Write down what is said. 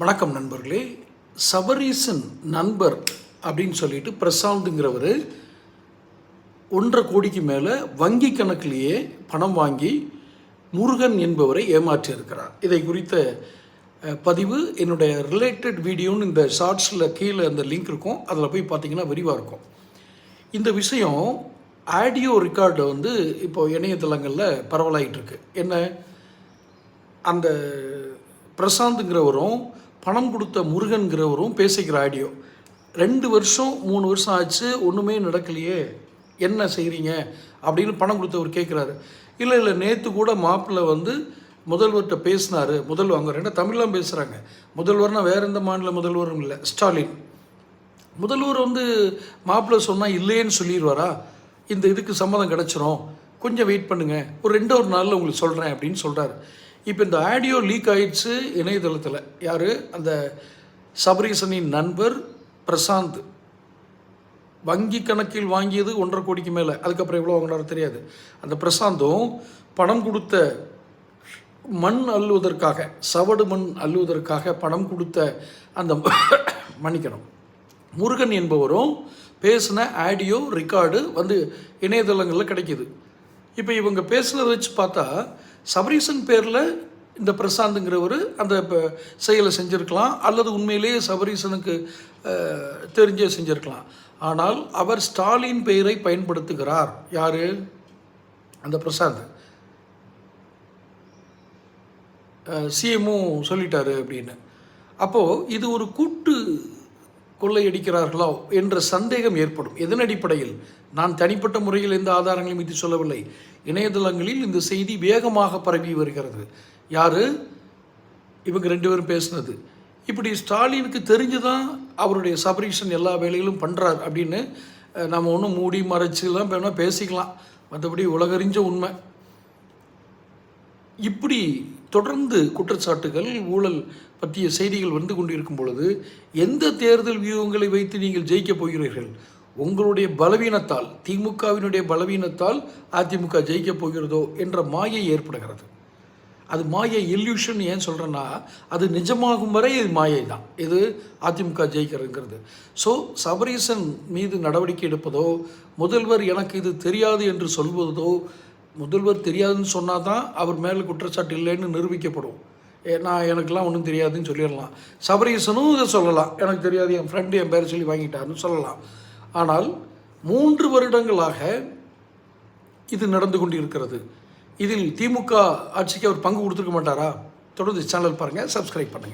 வணக்கம் நண்பர்களே. சபரீசன் நண்பர் அப்படின்னு சொல்லிட்டு பிரசாந்துங்கிறவர் ஒன்றரை கோடிக்கு மேலே வங்கி கணக்கிலேயே பணம் வாங்கி முருகன் என்பவரை ஏமாற்றியிருக்கிறார். இதை குறித்த பதிவு என்னுடைய ரிலேட்டட் வீடியோன்னு இந்த ஷார்ட்ஸில் கீழே அந்த லிங்க் இருக்கும். அதில் போய் பார்த்தீங்கன்னா விரிவாக இருக்கும். இந்த விஷயம் ஆடியோ ரெக்கார்டு வந்து இப்போ இணையதளங்களில் பரவலாயிட்டுருக்கு என்ன? அந்த பிரசாந்துங்கிறவரும் பணம் கொடுத்த முருகன்கிறவரும் பேசிக்கிற ஆடியோ. ரெண்டு வருஷம் மூணு வருஷம் ஆச்சு ஒன்றுமே நடக்கலையே. என்ன செய்கிறீங்க அப்படின்னு பணம் கொடுத்தவர் கேட்குறாரு இல்லை இல்லை நேற்று கூட மாப்பிள்ளை வந்து முதல்வர்கிட்ட பேசினார். முதல்வர் அவங்க ரெண்டு தமிழ்லாம் பேசுகிறாங்க முதல்வர்னால் வேறு எந்த மாநில முதல்வரும் இல்லை ஸ்டாலின். முதல்வர் வந்து மாப்பிள்ளை சொன்னால் இல்லையேன்னு சொல்லிடுவாரா? இந்த இதுக்கு சம்மதம் கிடச்சிரும். கொஞ்சம் வெயிட் பண்ணுங்கள் ஒரு ரெண்டு ஒரு நாளில் உங்களுக்கு சொல்கிறேன் அப்படின்னு சொல்கிறாரு இப்போ இந்த ஆடியோ லீக் ஆயிடுச்சு இணையதளத்தில். யார்? அந்த சபரீசனின் நண்பர் பிரசாந்த். வங்கி கணக்கில் வாங்கியது ஒன்றரை கோடிக்கு மேலே. அதுக்கப்புறம் எவ்வளோ வாங்கினாரோ தெரியாது. அந்த பிரசாந்தும் பணம் கொடுத்த மண் அள்ளுவதற்காக சவடு மண் அள்ளுவதற்காக பணம் கொடுத்த அந்த மன்னிக்கணும். முருகன் என்பவரும் பேசின ஆடியோ ரெக்கார்டு வந்து இணையதளங்களில் கிடைக்கிது. இப்போ இவங்க பேசுனதை வச்சு பார்த்தா சபரீசன் பேரில் இந்த பிரசாந்துங்கிறவர் அந்த ப- செயலை செஞ்சுருக்கலாம் அல்லது உண்மையிலேயே சபரீசனுக்கு தெரிஞ்சே செஞ்சுருக்கலாம். ஆனால் அவர் ஸ்டாலின் பெயரை பயன்படுத்துகிறார். யார்? அந்த பிரசாந்த். சிஎம்மும் சொல்லிட்டாரு அப்படின்னு. அப்போது இது ஒரு கூட்டு கொள்ளையடிக்கிறார்களோ என்ற சந்தேகம் ஏற்படும். எதன் அடிப்படையில்? நான் தனிப்பட்ட முறையில் எந்த ஆதாரங்களையும் இது சொல்லவில்லை. இணையதளங்களில் இந்த செய்தி வேகமாக பரவி வருகிறது. யாரு? இவங்க ரெண்டு பேரும் பேசுனது. இப்படி ஸ்டாலினுக்கு தெரிஞ்சுதான் அவருடைய சபரீஷன் எல்லா வேலைகளும் பண்ணுறார் அப்படின்னு நம்ம ஒன்றும் மூடி மறைச்சுலாம் வேணால் பேசிக்கலாம். மற்றபடி உலகறிஞ்ச உண்மை. இப்படி தொடர்ந்து குற்றச்சாட்டுகள் ஊழல் பற்றிய செய்திகள் வந்து கொண்டிருக்கும் பொழுது எந்த தேர்தல் வியூகங்களை வைத்து நீங்கள் ஜெயிக்கப் போகிறீர்கள்? உங்களுடைய பலவீனத்தால் திமுகவினுடைய பலவீனத்தால் அதிமுக ஜெயிக்கப் போகிறதோ என்ற மாயை ஏற்படுகிறது. அது மாயை இல்யூஷன் ஏன் சொல்கிறேன்னா அது நிஜமாகும் வரை இது மாயை தான். இது அதிமுக ஜெயிக்கிறதுங்கிறது. ஸோ சபரீசன் மீது நடவடிக்கை எடுப்பதோ முதல்வர் எனக்கு இது தெரியாது என்று சொல்வதோ முதல்வர் தெரியாதுன்னு சொன்னால் தான் அவர் மேலே குற்றச்சாட்டு இல்லைன்னு நிரூபிக்கப்படும். ஏ, நான் எனக்கெல்லாம் ஒன்றும் தெரியாதுன்னு சொல்லிடலாம். சபரீசனும் இதை சொல்லலாம். எனக்கு தெரியாது என் ஃப்ரெண்டு என் பேரை சொல்லி வாங்கிட்டாருன்னு சொல்லலாம். ஆனால் மூன்று வருடங்களாக இது நடந்து கொண்டு இருக்கிறது இதில் திமுக ஆட்சிக்கு அவர் பங்கு கொடுத்துருக்க மாட்டாரா? தொடர்ந்து சேனல் பாருங்கள் சப்ஸ்கிரைப் பண்ணுங்கள்